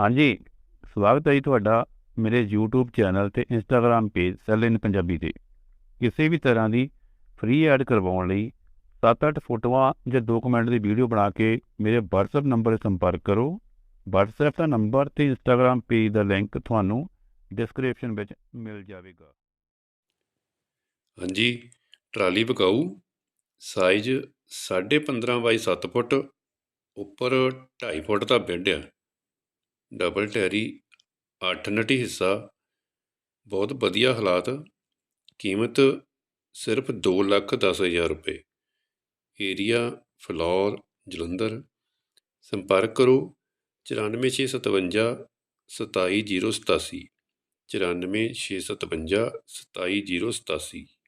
ਹਾਂਜੀ, ਸਵਾਗਤ ਹੈ ਜੀ ਤੁਹਾਡਾ ਮੇਰੇ YouTube ਚੈਨਲ ਤੇ Instagram ਪੇਜ ਸੈਲ ਇਨ ਪੰਜਾਬੀ ਤੇ। ਕਿਸੇ ਵੀ ਤਰ੍ਹਾਂ ਦੀ ਫ੍ਰੀ ਐਡ ਕਰਵਾਉਣ ਲਈ 7-8 ਫੋਟੋਆਂ ਜਾਂ 2 ਦੀ ਵੀਡੀਓ ਬਣਾ ਕੇ ਮੇਰੇ WhatsApp ਨੰਬਰ 'ਤੇ ਸੰਪਰਕ ਕਰੋ। WhatsApp ਦਾ ਨੰਬਰ ਤੇ Instagram ਪੇਜ ਦਾ ਲਿੰਕ ਤੁਹਾਨੂੰ ਡਿਸਕ੍ਰਿਪਸ਼ਨ ਵਿੱਚ ਮਿਲ ਜਾਵੇਗਾ। ਹਾਂਜੀ, ਟਰਾਲੀ ਵਿਕਾਊ ਸਾਈਜ਼ 15.5 ਬਾਈ 7 ਫੁੱਟ, ਉੱਪਰ 2.5 ਫੁੱਟ ਦਾ ਬੈੱਡ ਆ। ਡਬਲ ਟੈਰੀ 8 ਨਟੀ ਹਿੱਸਾ, ਬਹੁਤ ਵਧੀਆ ਹਾਲਾਤ, ਕੀਮਤ ਸਿਰਫ 2 ਲੱਖ 10 ਹਜ਼ਾਰ ਰੁਪਏ। ਏਰੀਆ, ਫਲੌਰ, ਜਲੰਧਰ, ਸੰਪਰਕ ਕਰੋ 94657 27087 94657 27087